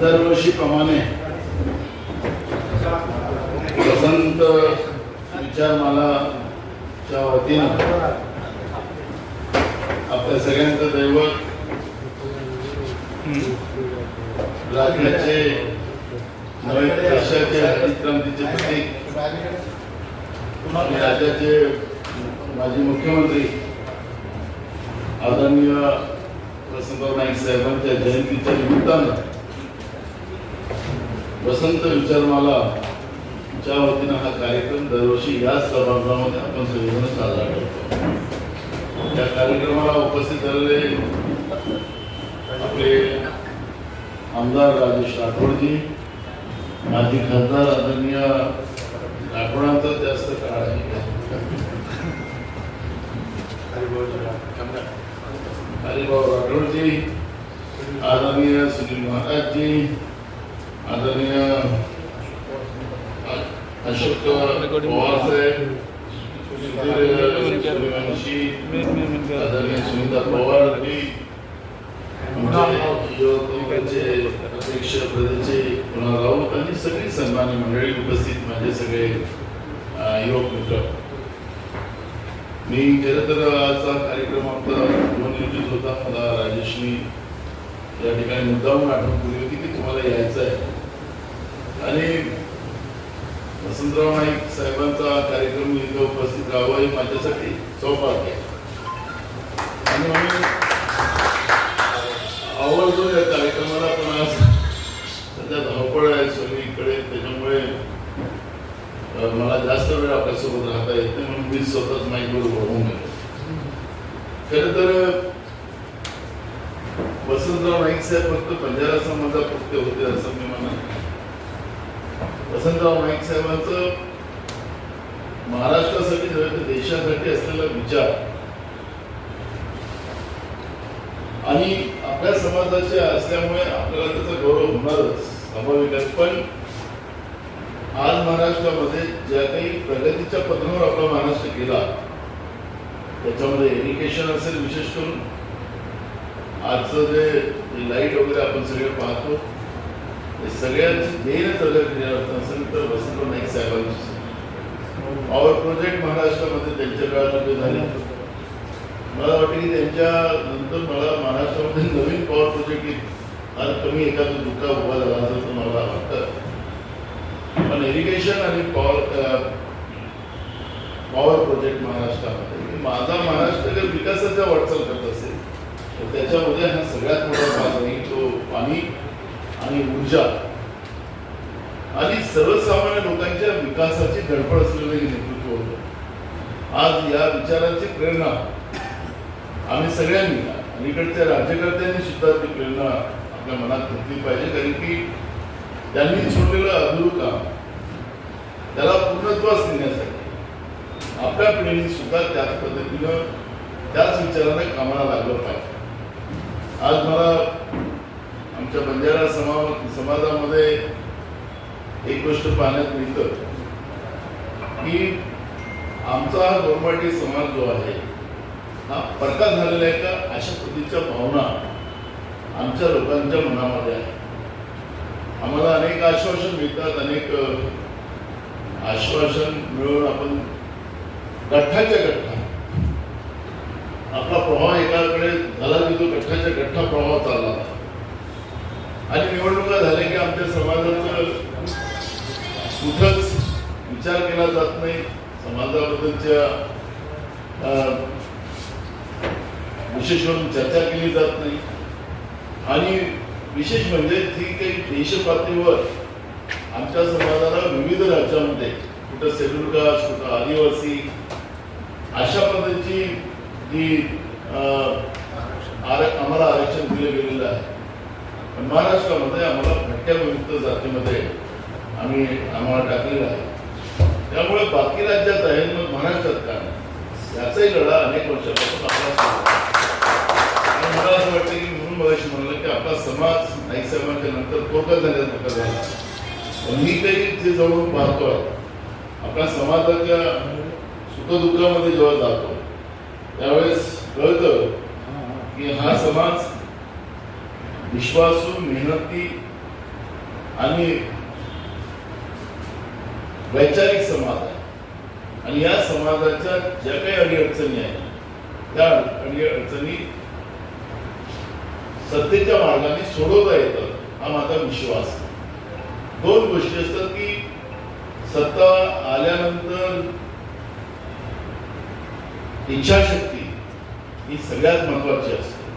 दरवर्षीप्रमाणे वसंत विचारमालाच्या वतीनं आपल्या सगळ्यांचं दैवत राज्याचे देशाचे हरितक्रांतीचे प्रतीक राज्याचे माजी मुख्यमंत्री आदरणीय वसंतराव नाईक साहेबांच्या जयंतीच्या निमित्तानं वसंत विचारमाला च्या वतीनं हा कार्यक्रम दरवर्षी याच सभागृहामध्ये आपण सगळेजण साजरा करतो. या कार्यक्रमाला उपस्थित झालेले आपले आमदार राजेश राठोडजी माजी खासदार आदरणीय राठोडांचा जास्त काळ आहे. हरिभाऊ राठोडजी आदरणीय सुनील महाराजजी आदरणीय अशोक पवार आदरणीय सुनीता पवारजी अध्यक्ष प्रदेशचे कुणाल राऊत आणि सगळी सन्मान्य मंडळी उपस्थित माझे सगळे युवक मित्र. मी खरं तर आजचा कार्यक्रम आपला नियोजित होता. मला राजेशनी या ठिकाणी मुद्दाहून आठवण केली होती की तुम्हाला यायचं आहे. आणि वसंतराव नाईक साहेबांचा कार्यक्रम इथं उपस्थित राहावा हे माझ्यासाठी सौभाग्य आहे. आणि म्हणून आवडतो या कार्यक्रमाला पण आज सध्या धावपळ आहे सगळीकडे त्याच्यामुळे मला जास्त वेळ आपल्यासोबत राहता येत नाही म्हणून स्वतःच माईकवर वाहून गेलो. तर वसंतराव नाईक साहेब फक्त बंजारा फक्त होते असं मी म्हणत वसंतराव नाईक साहेबांचं महाराष्ट्रासाठी तर देशासाठी असलेला विचार आणि आपल्या समाजाचे असल्यामुळे आपल्याला त्याचा गौरव होणारच स्वाभाविक आहे पण आज महाराष्ट्रामध्ये ज्या काही प्रगतीच्या पथावर आपला महाराष्ट्र गेला त्याच्यामध्ये एज्युकेशन असेल विशेष करून आजचं जे लाइट वगैरे आपण सगळे पाहतो हे सगळ्यांची मेनच अगर क्लिअर असेल तर वसंत नाईक साहेबांची. पॉवर प्रोजेक्ट महाराष्ट्रामध्ये त्यांच्या काळात उभे झाले. मला वाटतं की त्यांच्या नंतर मला महाराष्ट्रामध्ये नवीन पॉवर प्रोजेक्ट फार कमी एखादं दुःखा उभा झाला असं तर मला वाटतं? पण इरिगेशन आणि पॉवर पॉवर प्रोजेक्ट महाराष्ट्रामध्ये. म्हणजे माझा महाराष्ट्र जर विकासाच्या वाटचाल करत असेल तर त्याच्यामध्ये हा सगळ्यात मोठा भाग आहे तो पाणी आणि ऊर्जा. आणि सर्वसामान्य लोकांच्या विकासाची धडपड असलेलं हे नेतृत्व होतं. आज या विचारांची प्रेरणा आम्ही सगळ्यांनी अलीकडच्या राज्यकर्त्यांनी सुद्धा ती प्रेरणा आपल्या मनात घेतली पाहिजे कारण की त्यांनी सोडलेलं अधुरू काम. त्याला पूर्णत्वास देण्यासाठी. आपल्या पिढीने सुद्धा त्याच पद्धतीनं त्याच विचाराने कामाला लागलं पाहिजे. आज मला आमच्या बंजारा समा समाजामध्ये एक गोष्ट पाहण्यात मिळतं की आमचा हा गोरमाटी समाज जो आहे हा परका झालेला आहे का अशा पद्धतीच्या भावना आमच्या लोकांच्या मनामध्ये आहे आम्हाला अनेक आश्वासन मिळतात अनेक आश्वासन मिळून आपण गठ्ठाच्या गठ्ठा. आपला प्रभाव एकाकडे झाला की तो गठ्ठाच्या गठ्ठा प्रभाव चालला. आणि निवडणुका झाल्या की आमच्या समाजाचं कुठंच विचार केला जात नाही. समाजाबद्दलच्या विशेष करून चर्चा केली जात नाही. आणि विशेष म्हणजे ती काही देशपातळीवर आमच्या समाजाला विविध राज्यामध्ये कुठं शेड्यूल कुठं आदिवासी अशा पद्धतीची जी अं, आर- आम्हाला आरक्षण दिलं गेलेलं आहे. पण महाराष्ट्रामध्ये आम्हाला भटक्या विमुक्त जातीमध्ये आम्ही आम्हाला टाकलेलं आहे. त्यामुळे बाकी राज्यात आहे मग महाराष्ट्रात का याचाही लढा अनेक वर्षापासून आपला मला असं वाटतं की म्हणून मगाशी म्हणलं समाज नाईक साहेबांच्या नंतर फोकस झाल्यासारखा झाला पण मी काही जे जवळून पाहतोय आपल्या समाजाच्या सुखदुःखामध्ये जेव्हा जातो त्यावेळेस कळतं की हा समाज विश्वासू मेहनती आणि वैचारिक समाज आहे. आणि या समाजाच्या ज्या काही अडीअडचणी आहेत त्या अडी अडचणी सत्तेच्या मार्गाने सोडवता येतं हा माझा विश्वास. दोन गोष्टी असतात की सत्ता आल्यानंतर इच्छाशक्ती ही सगळ्यात महत्वाची असते.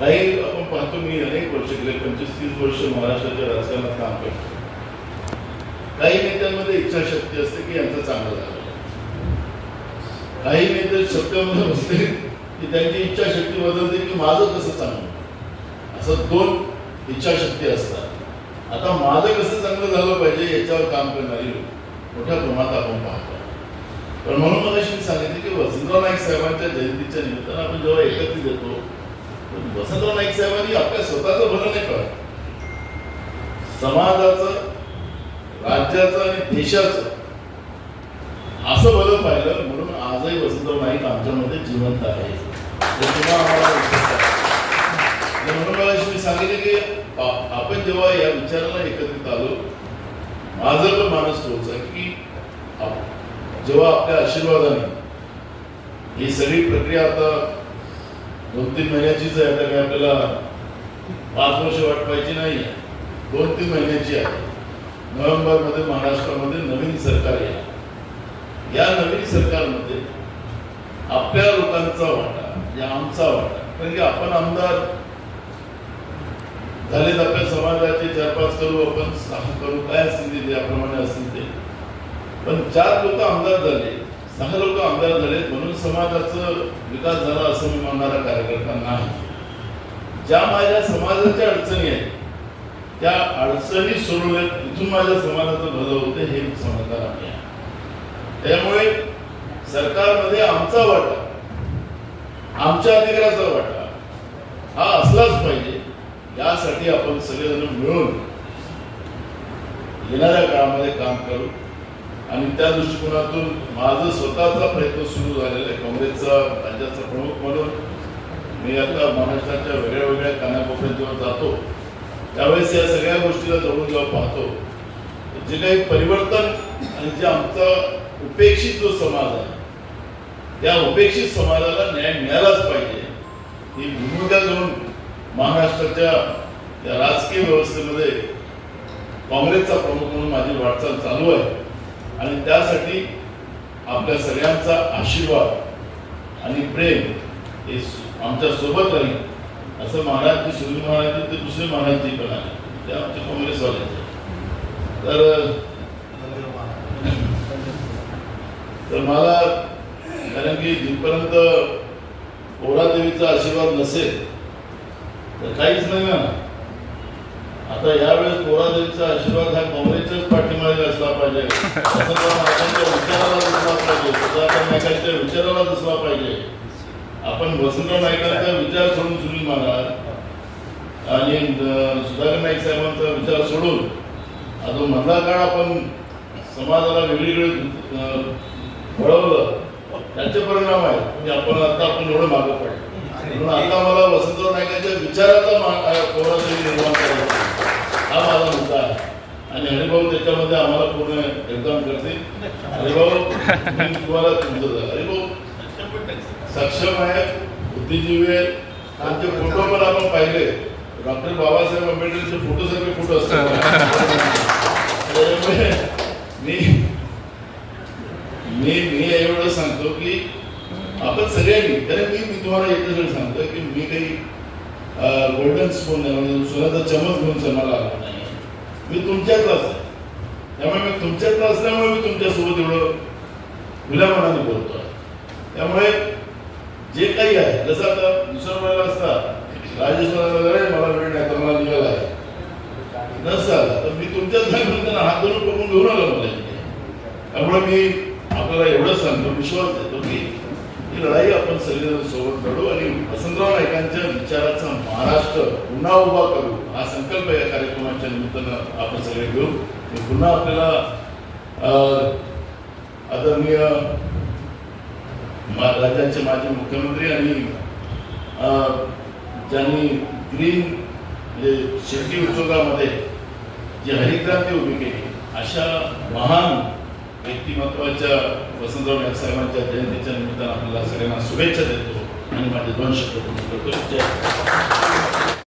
काही आपण पाहतो मी अनेक वर्ष गेले पंचवीस तीस वर्ष महाराष्ट्राच्या राजकारणात काम करतो. काही नेत्यांमध्ये इच्छाशक्ती असते की यांचं चांगलं झालं. काही नेते सत्तेमध्ये बसले की त्यांची इच्छाशक्ती बदलते की माझं कसं चांगलं असं दोन इच्छाशक्ती असतात. आता माझं कसं चांगलं झालं पाहिजे याच्यावर काम करणारी लोक मोठ्या प्रमाणात आपण पाहतो. पण म्हणून मला मी सांगितलं की वसंतराव नाईक साहेबांच्या जयंतीच्या निमित्तानं आपण जेव्हा एकत्रित येतो तर वसंतराव नाईक साहेबांनी आपल्या स्वतःचं भलं नाही करत समाजाचं राज्याचं आणि देशाचं असं भलं पाहिलं म्हणून आजही वसंतराव नाईक आमच्यामध्ये जिवंत आहे म्हणून मी सांगितलं की आपण जेव्हा या विचाराला एकत्रित आलो माझा पण माणूस तोच आहे की जेव्हा आपल्या आशीर्वादाने ही सगळी प्रक्रिया आता दोन तीन महिन्याचीच आहे आता काही आपल्याला पाच वर्ष वाट पाहिजे नाही दोन तीन महिन्याची आहे. नोव्हेंबरमध्ये महाराष्ट्रामध्ये नवीन सरकार या या नवीन सरकारमध्ये आपल्या लोकांचा वाटा या आमचा वाटा कारण की आपण आमदार झालेत आपल्या समाजाचे चार पाच करू आपण स्थापन करू काय असतील ते त्याप्रमाणे असतील ते. पण चार लोक आमदार झाले सहा लोक आमदार झाले म्हणून समाजाचं विकास झाला असं मी म्हणणारा कार्यकर्ता नाही. ज्या माझ्या समाजाच्या अडचणी आहेत त्या अडचणी सोडवल्या इथून माझ्या समाजाचं भलं होते हे समजणार आम्ही त्यामुळे सरकारमध्ये आमचा वाटा आमच्या अधिकाराचा वाटा हा असलाच पाहिजे. यासाठी आपण सगळेजण मिळून येणाऱ्या काळामध्ये काम करू. आणि त्या दृष्टिकोनातून माझं स्वतःचा प्रयत्न सुरू झालेला आहे. काँग्रेसचा राज्याचा प्रमुख म्हणून मी आता महाराष्ट्राच्या वेगळ्या वेगळ्या कानाकोपऱ्यात जेव्हा जातो. त्यावेळेस या सगळ्या गोष्टीला जवळून जेव्हा पाहतो. जे काही परिवर्तन आणि जे आमचा उपेक्षित जो समाज आहे त्या उपेक्षित समाजाला न्याय मिळालाच पाहिजे. ही भूमिका घेऊन महाराष्ट्राच्या या राजकीय व्यवस्थेमध्ये काँग्रेसचा प्रमुख म्हणून माझी वाटचाल चालू आहे. आणि त्यासाठी आपल्या सगळ्यांचा आशीर्वाद आणि प्रेम हे आमच्यासोबत राहील असं महाराज जे महाराज ते दुसरे महाराज जी पण आहे ते आमचे काँग्रेसवाले तर तर मला कारण की जिथपर्यंत पोरादेवीचा आशीर्वाद नसेल तर काहीच नाही ना. आता यावेळेस पोरादेवीचा आशीर्वाद हा काँग्रेसच्याच पाठीमागे असला पाहिजे. असं नाईकांच्या विचाराला दिसला पाहिजे सुधाकर नायकांच्या विचाराला दिसला पाहिजे. आपण वसंतराव नायकांचा विचार सोडून सुनील महाराज आणि सुधाकर नाईक साहेबांचा विचार सोडून आता मधला काळ आपण समाजाला वेगळीकडे अं, वळवलं त्याचे परिणाम आहेत. की आपण आता आपण एवढं मागं पडलं. म्हणून आता मला वसंतराव नाईकांच्या विचाराचा मा- निर्माण करायचा हा माझा मुद्दा आहे. आणि हरिभाऊ त्याच्यामध्ये आम्हाला पूर्ण योगदान करते हरिभाऊ मी तुम्हाला तुमचं हरिभाऊ सक्षम आहे बुद्धिजीवी आहेत त्यांचे फोटो पण आपण पाहिले. डॉक्टर बाबासाहेब आंबेडकरचे फोटो सारखे फोटो असतात. मी मी मी एवढं सांगतो की आपण सगळ्यांनी कारण मी मी तुम्हाला एकच वेळ सांगतो की मी काही गोल्डन स्पून म्हणजे सोन्याचा चमच घेऊन जन्माला आला नाही. मी तुमच्यातलाच आहे. त्यामुळे मी तुमच्यातला असल्यामुळे मी तुमच्यासोबत एवढं खुल्या बोलतो आहे त्यामुळे जे काही आहे जसं आता दुसरा वेळेला असता राजेश्वराला मला वेळ नाही तर मला निघाला आहे. नसाल तर मी तुमच्याच त्यांना हात धरून बघून घेऊन आलो मला त्यामुळे मी आपल्याला एवढंच सांगतो विश्वास देतो की ही लढाई आपण सगळेजण सोबत लढू आणि वसंतराव नाईकांच्या विचाराचा महाराष्ट्र पुन्हा उभा करू हा संकल्प या कार्यक्रमाच्या निमित्तानं आपण सगळे घेऊ. पुन्हा आपल्याला अं, आदरणीय राज्याचे माजी मुख्यमंत्री आणि अं, ज्यांनी ग्रीन म्हणजे शेती उद्योगामध्ये जी हरितक्रांती उभी केली अशा महान व्यक्तिमत्वाच्या वसंतराव नाईक साहेबांच्या जयंतीच्या निमित्तानं आपल्याला सगळ्यांना शुभेच्छा देतो आणि माझे दोन शब्द करतो. जय.